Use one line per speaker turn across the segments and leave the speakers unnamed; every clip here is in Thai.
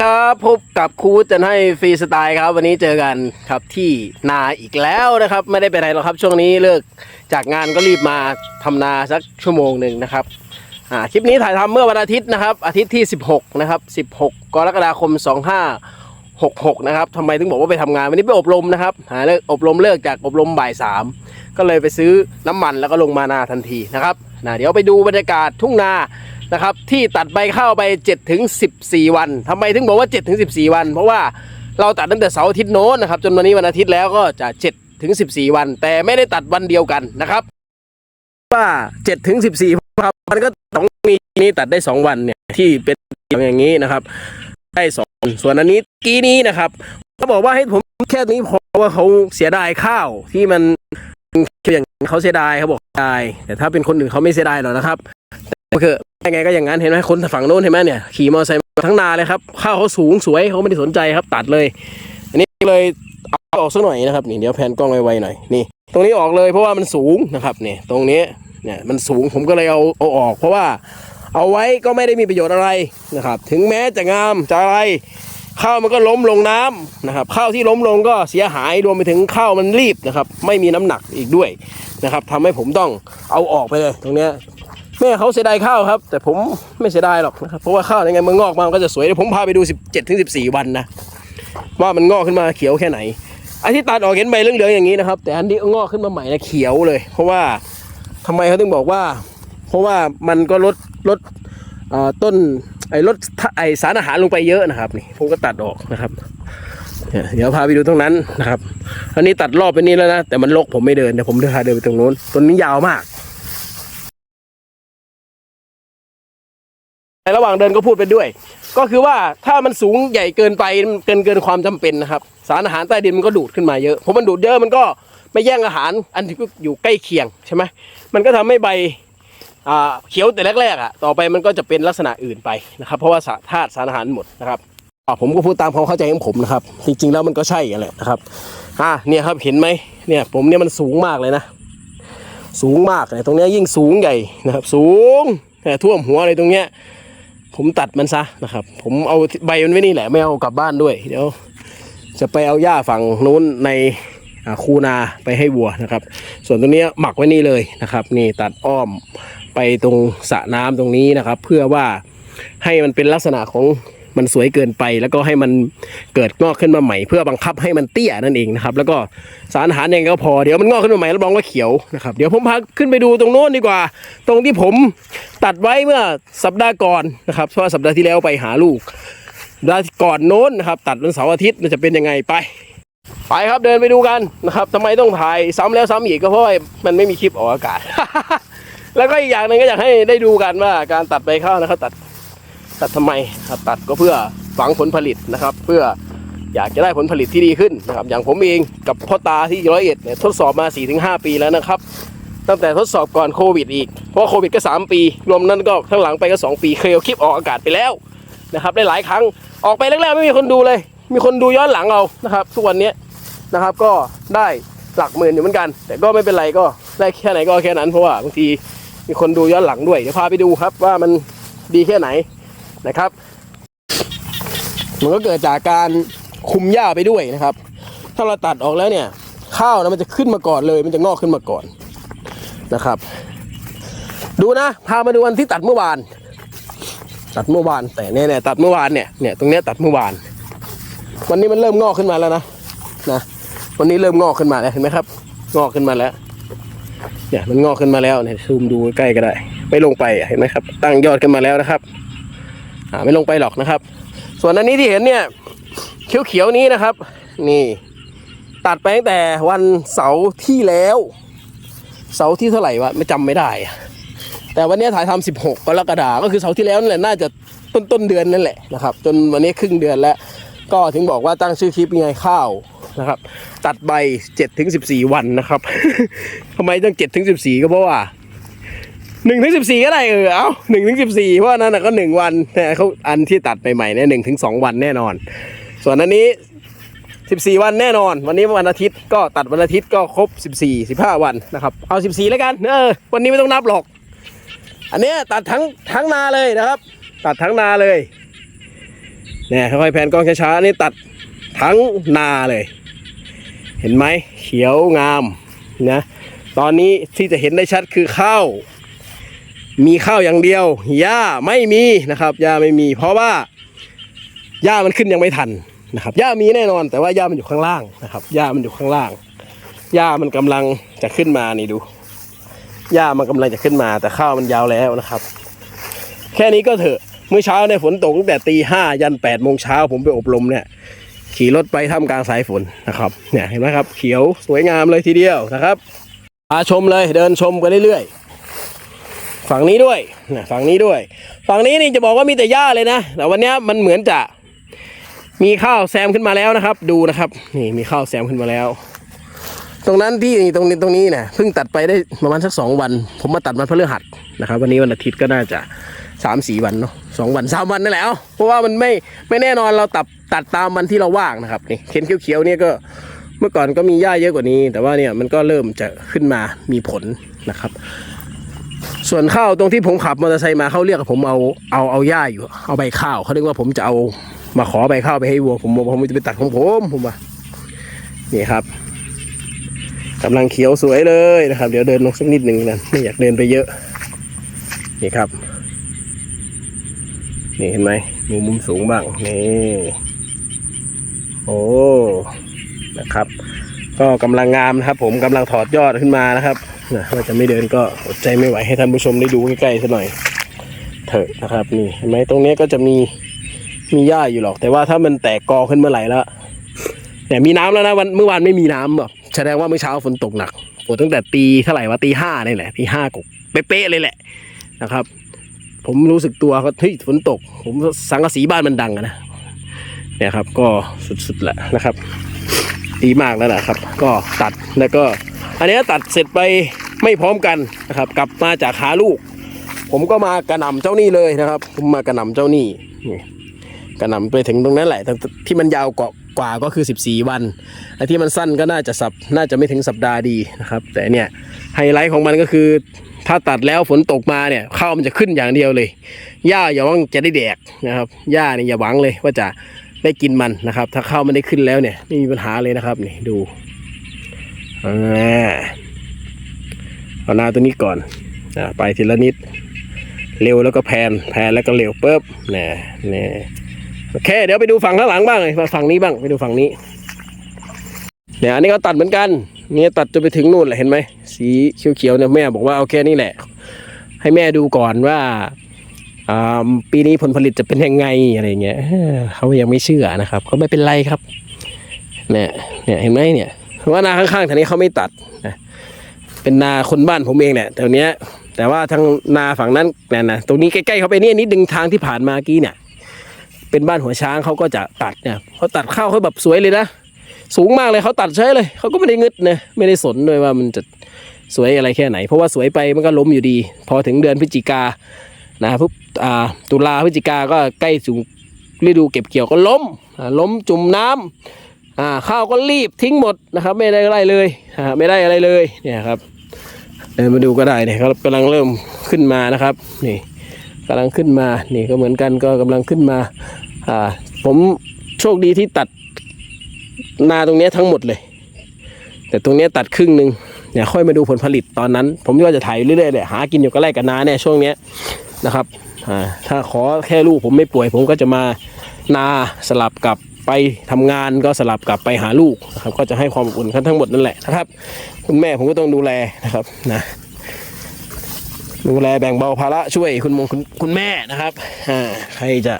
ครับพบกับครูจะให้ฟรีสไตล์ครับ วันนี้เจอกันครับที่นาอีกแล้วนะครับ ไม่ได้ไปไหนหรอกครับช่วงนี้เลิกจากงานก็รีบมาทำนาสักชั่วโมงหนึ่งนะครับอ่าคลิปนี้ถ่ายทำเมื่อวันอาทิตย์นะครับ อาทิตย์ที่ 16 นะครับ 16 กรกฎาคม 2566 นะครับทำไมถึงบอกว่าไปทำงานวันนี้ไปอบรมนะครับหาเลิกอบรมเลิกจากอบรมบ่ายสามก็เลยไปซื้อน้ำมันแล้วก็ลงมานาทันทีนะครับ นะเดี๋ยวไปดูบรรยากาศทุ่งนานะครับ ที่ตัดใบข้าวไป7ถึง14 วันทำไมถึงบอกว่า7ถึง14 วัน เพราะว่าเราตัดตั้งแต่เสาร์อาทิตย์โน้นนะครับจนวันนี้วันอาทิตย์แล้วก็จะ7ถึง14 วัน แต่ไม่ได้ตัดวันเดียวกันนะครับ ว่า7ถึง14ครับมันก็ต้องมีนี้ตัดได้ 2 วันเนี่ยที่เป็นอย่างนี้นะครับ ได้สองส่วนอันนี้กี้นี้นะครับเขาบอกว่าให้ผมแค่นี้พอว่าเขาเสียดายข้าวที่มันอย่าง เขาเสียดายเขาบอกเสียดายแต่ถ้าเป็นคนอื่นเขาไม่เสียดายหรอกนะครับก็คือยังไงก็อย่างนั้นเห็นไหมคนฝั่งโน้นเห็นไหมเนี่ยขี่มอเตอร์ไซค์มาทั้งนาเลยครับข้าวเขาสูงสวยเขาไม่ได้สนใจครับตัดเลย อันนี้เลยเอาออกสักหน่อยนะครับนี่เดี๋ยวแพนกล้องไวๆหน่อยนี่ ตรงนี้ออกเลยเพราะว่ามันสูงนะครับนี่ตรงนี้เนี่ยมันสูงผมก็เลยเอาเอาออก เพราะว่าเอาไว้ก็ไม่ได้มีประโยชน์อะไรนะครับ ถึงแม้จะงามจะอะไร ข้าวมันก็ล้มลงน้ำนะครับ ข้าวที่ล้มลงก็เสียหายรวมไปถึงข้าวมันรีบนะครับ ไม่มีน้ำหนักอีกด้วยนะครับทำให้ผมต้องเอาออกไปเลยตรงเนี้ยแม่เขาเสียดายข้าวครับ แต่ผมไม่เสียดายหรอกนะครับเพราะว่าข้าวยังไงมันงอกมามันก็จะสวยเดี๋ยวผมพาไปดู 17ถึง14 วันนะว่ามันงอกขึ้นมาเขียวแค่ไหนไอ้ที่ตัดออกเห็นใบเหลืองๆอย่างนี้นะครับ แต่อันนี้งอกขึ้นมาใหม่นะเขียวเลย เพราะว่าทำไมเขาถึงบอกว่า เพราะว่ามันก็ลดลดต้น ไอ้ลดไอ้สารอาหารลงไปเยอะนะครับนี่ผมก็ตัดออกนะครับเดี๋ยวพาไปดูตรงนั้นนะครับอันนี้ตัดรอบไปนี้แล้วนะแต่มันรกผมไม่เดินเดี๋ยวผมเดินพาเดินไปตรงโน้นต้นนี้ยาวมากในระหว่างเดินก็พูดไปด้วย ก็คือว่าถ้ามันสูงใหญ่เกินไปเกินเกินความจำเป็นนะครับ สารอาหารใต้ดินมันก็ดูดขึ้นมาเยอะเพราะมันดูดเยอะมันก็ไม่แย่งอาหารอันที่อยู่ใกล้เคียงใช่ไหมมันก็ทำให้ใบ เขียวแต่แรกๆอะต่อไปมันก็จะเป็นลักษณะอื่นไปนะครับ เพราะว่าธาตุสารอาหารหมดนะครับผมก็พูดตามความเข้าใจของผมนะครับ จริงๆแล้วมันก็ใช่แหละนะครับอ่าเนี่ยครับเห็นไหมเนี่ยผมเนี่ยมันสูงมากเลยนะ สูงมากเลยตรงเนี้ยยิ่งสูงใหญ่นะครับ สูงแต่ท่วมหัวเลยตรงเนี้ยผมตัดมันซะนะครับ ผมเอาใบมันไว้นี่แหละไม่เอากลับบ้านด้วย เดี๋ยว จะไปเอาหญ้าฝั่งนู้นใน คูนาไปให้วัวนะครับ ส่วนตรงนี้หมักไว้นี่เลยนะครับ นี่ตัดอ้อมไปตรงสระน้ำตรงนี้นะครับ เพื่อว่าให้มันเป็นลักษณะของมันสวยเกินไป แล้วก็ให้มันเกิดงอกขึ้นมาใหม่ เพื่อบังคับให้มันเตี้ยนั่นเองนะครับ แล้วก็สารอาหารเองก็พอเดี๋ยวมันงอกขึ้นมาใหม่แล้วรองว่าเขียวนะครับเดี๋ยวผมพาขึ้นไปดูตรงโน้นดีกว่า ตรงที่ผมตัดไว้เมื่อสัปดาห์ก่อนนะครับเพราะว่าสัปดาห์ที่แล้วไปหาลูกสัปดาห์ก่อนโน้นนะครับ ตัดวันเสาร์อาทิตย์มันจะเป็นยังไงไป ไปครับเดินไปดูกันนะครับทำไมต้องถ่ายซ้ำแล้วซ้ำอีกก็เพราะว่ามันไม่มีคลิปออกอากาศ แล้วก็อีกอย่างหนึ่งก็อยากให้ได้ดูกันว่าการตัดใบข้าวนะครับ ตัดตัดทำไมครับตัดก็เพื่อฝังผลผลิตนะครับ เพื่ออยากจะได้ผลผลิตที่ดีขึ้นนะครับ อย่างผมเองกับพ่อตาที่ร้อยเอ็ดเนี่ยทดสอบมา 4-5 ปีแล้วนะครับ ตั้งแต่ทดสอบก่อนโควิดอีก เพราะโควิดก็ 3 ปี รวมนั้นก็ข้างหลังไปก็ 2 ปีเคยเอาคลิปออกอากาศไปแล้วนะครับได้หลายครั้งออกไปแรกๆไม่มีคนดูเลย มีคนดูย้อนหลังเอานะครับทุกวันนี้ นะครับ ก็ได้หลักหมื่นอยู่เหมือนกัน แต่ก็ไม่เป็นไรก็ได้แค่ไหนก็แค่นั้นเพราะว่าบางทีมีคนดูย้อนหลังด้วยเดี๋ยวพาไปดูครับว่ามันดีแค่ไหนนะครับมันก็เกิดจากการคุมหญ้าไปด้วยนะครับ ถ้าเราตัดออกแล้วเนี่ย ข้าวนะมันจะขึ้นมาก่อนเลย มันจะงอกขึ้นมาก่อนนะครับ ดูนะพามาดูวันที่ตัดเมื่อวาน ตัดเมื่อวาน แต่เนี่ยเนี่ยตัดเมื่อวานเนี่ยเนี่ยตรงเนี้ยตัดเมื่อวาน วันนี้มันเริ่มงอกขึ้นมาแล้วนะนะ วันนี้เริ่มงอกขึ้นมาแล้วเห็นไหมครับ งอกขึ้นมาแล้ว เนี่ยมันงอกขึ้นมาแล้วเนี่ยซูมดูใกล้ก็ได้ ไม่ลงไปเห็นไหมครับ ตั้งยอดขึ้นมาแล้วนะครับอ่าไม่ลงไปหรอกนะครับ ส่วนอันนี้ที่เห็นเนี่ยเขียวๆนี้นะครับ นี่ ตัดไปตั้งแต่วันเสาร์ที่แล้ว เสาร์ที่เท่าไหร่วะไม่จำไม่ได้ แต่วันนี้ถ่ายทำ16กรกฎาคมก็คือเสาร์ที่แล้วนั่นแหละน่าจะต้นต้นเดือนนั่นแหละนะครับ จนวันนี้ครึ่งเดือนแล้ว ก็ถึงบอกว่าตั้งชื่อคลิปยังไงข้าวนะครับ ตัดใบ7ถึง14วันนะครับทำไมต้อง7ถึง14ก็เพราะว่า1ถึง14ก็ได้เออเอา1ถึง14เพราะอันนั้นนะก็1วันแต่เขาอันที่ตัดใหม่ๆเนี่ย1ถึง2วันแน่นอน ส่วนอันนี้14วันแน่นอน วันนี้วันอาทิตย์ก็ตัดวันอาทิตย์ก็ครบ14 15วันนะครับ เอา14แล้วกันเออวันนี้ไม่ต้องนับหรอก อันนี้ตัดทั้งทั้งนาเลยนะครับ ตัดทั้งนาเลย เนี่ยค่อยๆแผนกล้องช้าๆนี่ตัดทั้งนาเลย เห็นไหมเขียวงามนะตอนนี้ที่จะเห็นได้ชัดคือข้าวมีข้าวอย่างเดียวหญ้าไม่มีนะครับหญ้าไม่มี เพราะว่าหญ้ามันขึ้นยังไม่ทันนะครับหญ้ามีแน่นอน แต่ว่าหญ้ามันอยู่ข้างล่างนะครับหญ้ามันอยู่ข้างล่างหญ้ามันกำลังจะขึ้นมานี่ดูหญ้ามันกำลังจะขึ้นมา แต่ข้าวมันยาวแล้วนะครับ แค่นี้ก็เถอะ เมื่อเช้าเนี่ยฝนตกตั้งแต่ตีห้ายันแปดโมงเช้าผมไปอบรมเนี่ย ขี่รถไปท่ามกลางสายฝนนะครับเนี่ยเห็นไหมครับ เขียวสวยงามเลยทีเดียวนะครับพาชมเลยเดินชมกันเรื่อยๆฝั่งนี้ด้วยนะฝั่งนี้ด้วย ฝั่งนี้นี่จะบอกว่ามีแต่หญ้าเลยนะแต่วันนี้มันเหมือนจะมีข้าวแซมขึ้นมาแล้วนะครับ ดูนะครับ นี่มีข้าวแซมขึ้นมาแล้ว ตรงนั้นที่ตรงนี้ตรงนี้เนี่ยเพิ่งตัดไปได้ประมาณสักสองวัน ผมมาตัดวันพฤหัสนะครับ วันนี้วันอาทิตย์ก็น่าจะ สามสี่วันเนาะสองวันสามวันนั่นแหละเอาเพราะว่ามันไม่ไม่แน่นอนเราตัดตัดตามวันที่เราว่างนะครับนี่เข็นเขียวๆเนี่ยก็เมื่อก่อนก็มีหญ้าเยอะกว่านี้ แต่ว่าเนี่ยมันก็เริ่มจะขึ้นมามีผลนะครับ ส่วนข้าวตรงที่ผมขับมอเตอร์ไซค์มาเขาเรียกผมเอาเอาเอาหญ้าอยู่ เอาใบข้าวเขาเรียกว่าผมจะเอามาขอใบข้าวไปให้วัวผมผมจะไปตัดของผมผมว่านี่ครับกำลังเขียวสวยเลยนะครับ เดี๋ยวเดินลงสักนิดหนึ่งนะไม่อยากเดินไปเยอะ นี่ครับ นี่เห็นไหมดูมุมสูงบ้าง นี่ โอ้ นะครับ ก็กำลังงามนะครับ ผมกำลังถอดยอดขึ้นมานะครับนะว่าจะไม่เดินก็อดใจไม่ไหวให้ท่านผู้ชมได้ดูใกล้ๆสักหน่อย เถอะนะครับ นี่เห็นไหมตรงนี้ก็จะมีมีหญ้าอยู่หรอก แต่ว่าถ้ามันแตกกอขึ้นเมื่อไหร่แล้วเนี่ยมีน้ำแล้วนะวันเมื่อวานไม่มีน้ำแบบแสดงว่าเมื่อเช้าฝนตกหนักฝนตั้งแต่ตีเท่าไหร่วะตีห้านี่แหละตีห้ากเป๊ะๆเลยแหละนะครับ ผมรู้สึกตัวก็เฮ้ยฝนตก ผมสังกะสีบ้านมันดังนะเนี่ยครับ ก็สุดๆแหละนะครับ ดีมากแล้วนะครับ ก็ตัดแล้วก็ อันนี้ตัดเสร็จไปไม่พร้อมกันนะครับ กลับมาจากหาลูก ผมก็มากระหน่ำเจ้านี่เลยนะครับ ผมมากระหน่ำเจ้านี่นี่กระหน่ำไปถึงตรงนั้นแหละที่มันยาวกว่ากว่าก็คือ 14 วันไอ้ที่มันสั้นก็น่าจะสับน่าจะไม่ถึงสัปดาห์ดีนะครับ แต่เนี่ยไฮไลท์ของมันก็คือ ถ้าตัดแล้วฝนตกมาเนี่ยข้าวมันจะขึ้นอย่างเดียวเลยหญ้าอย่าหวังจะได้แดกนะครับหญ้าเนี่ยอย่าหวังเลยว่าจะได้กินมันนะครับ ถ้าข้าวมันได้ขึ้นแล้วเนี่ยไม่มีปัญหาเลยนะครับนี่ดูเอาหน้าตัวนี้ก่อนอ่าไปทีละนิด เร็วแล้วก็แพนแพนแล้วก็เร็วปุ๊บนี่นี่โอเค เดี๋ยวไปดูฝั่งข้างหลังบ้างเลยมาฝั่งนี้บ้างไปดูฝั่งนี้เนี่ยอันนี้ก็ตัดเหมือนกัน เนี่ยตัดจนไปถึงนู่นแหละเห็นไหมสีเขียวๆเนี่ยแม่บอกว่าเอาแค่นี้แหละ ให้แม่ดูก่อนว่าอ่าปีนี้ผลผลิตจะเป็นยังไงอะไรเงี้ยเอ้อเขายังไม่เชื่อนะครับเขาไม่เป็นไรครับเนี่ยเนี่ยเห็นไหมเนี่ยว่านาข้างๆทางนี้เขาไม่ตัดนะเป็นนาคนบ้านผมเองแหละแต่เนี้ย แต่ว่าทางนาฝั่งนั้นเนี่ยนะตรงนี้ใกล้ๆเขาไปเนี่ยนิดนึงทางที่ผ่านมากี้เนี่ย เป็นบ้านหัวช้างเขาก็จะตัดเนี่ยเขาตัดข้าวเขาแบบสวยเลยนะ สูงมากเลยเขาตัดใช้เลยเขาก็ไม่ได้งึดนะไม่ได้สนด้วยว่ามันจะสวยอะไรแค่ไหน เพราะว่าสวยไปมันก็ล้มอยู่ดี พอถึงเดือนพฤศจิกานะปุ๊บอ่าตุลาพฤศจิกาก็ใกล้ถึงฤดูเก็บเกี่ยวก็ล้มล้มจุ่มน้ำอ่าข้าวก็รีบทิ้งหมดนะครับ ไม่ได้อะไรเลยไม่ได้อะไรเลยเนี่ยครับเดินมาดูก็ได้เนี่ยครับกำลังเริ่มขึ้นมานะครับนี่กำลังขึ้นมานี่ก็เหมือนกันก็กำลังขึ้นมาอ่าผมโชคดีที่ตัด นาตรงนี้ทั้งหมดเลย แต่ตรงนี้ตัดครึ่งหนึ่งเนี่ยค่อยมาดูผลผลิตตอนนั้น ผมก็จะถ่ายเรื่อยๆเลยหากินอยู่กับไร่กับนาเนี่ยช่วงเนี้ยนะครับอ่าถ้าขอแค่ลูกผมไม่ป่วย ผมก็จะมานาสลับกับไปทำงานก็สลับกลับไปหาลูกนะครับก็จะให้ความอบอุ่นกันทั้งหมดนั่นแหละนะครับ คุณแม่ผมก็ต้องดูแลนะครับนะดูแลแบ่งเบาภาระช่วยคุณมงคุณคุณแม่นะครับอ่าใครจะ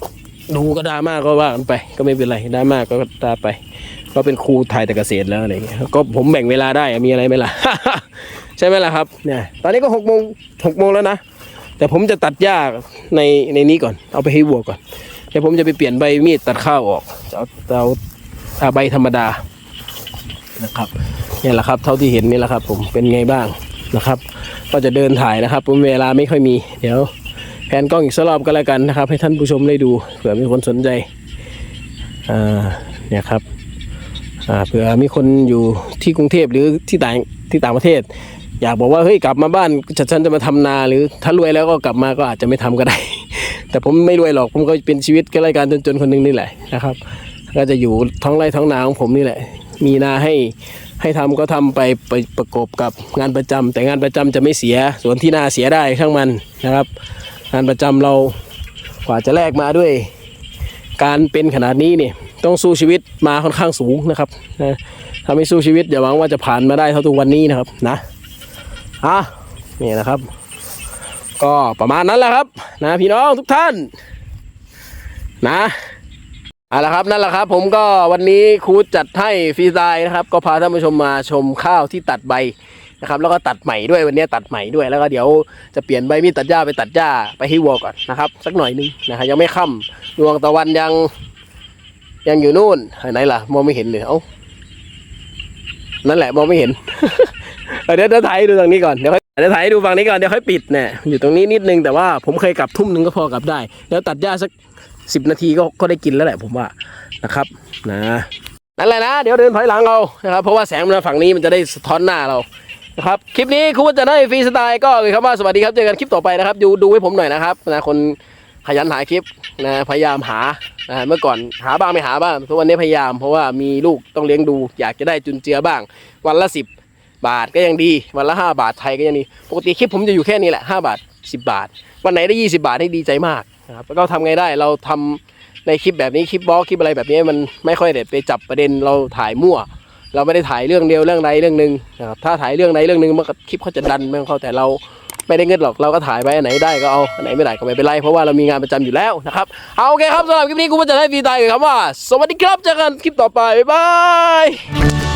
ดูก็ดราม่าก็ว่ากันไป ก็ไม่เป็นไรดราม่าก็ดราไป ก็เป็นครูไทยแต่เกษตรแล้วอะไรเงี้ยก็ผมแบ่งเวลาได้มีอะไรไหมล่ะ ใช่ไหมล่ะครับเนี่ยตอนนี้ก็หกโมงหกโมงแล้วนะ แต่ผมจะตัดหญ้าในในนี้ก่อน เอาไปให้วัวก่อนเดี๋ยวผมจะไปเปลี่ยนใบมีดตัดข้าวออกจะเอาเอาเอาใบธรรมดานะครับเนี่ยแหละครับ เท่าที่เห็นนี่แหละครับ ผมเป็นไงบ้างนะครับ ก็จะเดินถ่ายนะครับผมเวลาไม่ค่อยมี เดี๋ยวแผนกล้องอีกสักรอบก็แล้วกันนะครับ ให้ท่านผู้ชมได้ดูเผื่อมีคนสนใจอ่าเนี่ยครับ เผื่อมีคนอยู่ที่กรุงเทพหรือที่ต่างที่ต่างประเทศ อยากบอกว่าเฮ้ยกลับมาบ้านฉันจะมาทำนาหรือถ้ารวยแล้วก็กลับมาก็อาจจะไม่ทำก็ได้ แต่ผมไม่รวยหรอกผมก็เป็นชีวิตก็รายการจนๆคนหนึงนี่แหละนะครับ ก็จะอยู่ท้องไร่ท้องนาของผมนี่แหละ มีนาให้ให้ทำก็ทำไปไปประกบกับงานประจำแต่งานประจำจะไม่เสียส่วนที่นาเสียได้ช่างมันนะครับ งานประจำเรากว่าจะแลกมาด้วย การเป็นขนาดนี้เนี่ย ต้องสู้ชีวิตมาค่อนข้างสูงนะครับนะถ้าไม่สู้ชีวิตอย่าหวังว่าจะผ่านมาได้เท่าทุกวันนี้นะครับนะอะนี่นะครับ ก็ประมาณนั้นแหละครับ นะพี่น้องทุกท่าน นะเอาละครับนั่นแหละครับ ผมก็วันนี้ครูจัดให้ฟรีไตล์นะครับ ก็พาท่านผู้ชมมาชมข้าวที่ตัดใบนะครับแล้วก็ตัดใหม่ด้วยวันนี้ตัดใหม่ด้วยแล้วก็เดี๋ยวจะเปลี่ยนใบมีดตัดหญ้าไปตัดหญ้าไปให้วัวก่อนนะครับ สักหน่อยนึงนะครับยังไม่ค่ำดวงตะวันยัง ยังอยู่นู่นไหนล่ะ มองไม่เห็นเลยเอ้านั่นแหละมองไม่เห็นเดี๋ยวเดี๋ยวถ่ายดูตรงนี้ก่อนเดี๋ยวค่อยเดี๋ยวถ่ายดูฝั่งนี้ก่อนเดี๋ยวค่อยปิดเนี่ยอยู่ตรงนี้นิดนึงแต่ว่าผมเคยกลับทุ่มหนึ่งก็พอกลับได้ แล้วตัดหญ้าสักสิบนาทีก็ก็ได้กินแล้วแหละผมว่านะครับนะนั่นแหละนะเดี๋ยวเดินถอยหลังเอานะครับเพราะว่าแสงมันมาฝั่งนี้มันจะได้สะท้อนหน้าเรานะครับคลิปนี้คุณจะได้ฟรีสไตล์ก็เลยครับว่าสวัสดีครับเจอกันคลิปต่อไปนะครับ ดูดูให้ผมหน่อยนะครับนะคนขยันหาคลิป นะพยายามหานะเมื่อก่อนหาบ้างไม่หาบ้างทุกวันนี้พยายามเพราะว่ามีลูกต้องเลี้ยงดู อยากจะได้จุนเจือบ้าง วันละสิบบาทก็ยังดี วันละห้าบาทไทยก็ยังดี ปกติคลิปผมจะอยู่แค่นี้แหละห้าบาทสิบบาท วันไหนได้ยี่สิบาทได้ดีใจมากนะครับแล้วก็ทำไงได้เราทำในคลิปแบบนี้คลิปบล็อกคลิปอะไรแบบนี้มันไม่ค่อยเด็ดไปจับประเด็นเราถ่ายมั่ว เราไม่ได้ถ่ายเรื่องเดียวเรื่องใดเรื่องหนึ่งนะครับถ้าถ่ายเรื่องใดเรื่องหนึ่งมันก็คลิปเขาจะดันไม่องเขาแต่เรา ไม่ได้เงินหรอกเราก็ถ่ายไปอันไหนได้ก็เอาอันไหนไม่ได้ก็ไม่เป็นไรเพราะว่าเรามีงานประจำอยู่แล้วนะครับเอาโอเคครับสำหรับคลิปนี้กูจะได้ฟีตายกับคำว่า สวัสดีครับเจอกันคลิปต่อไปบ๊ายบาย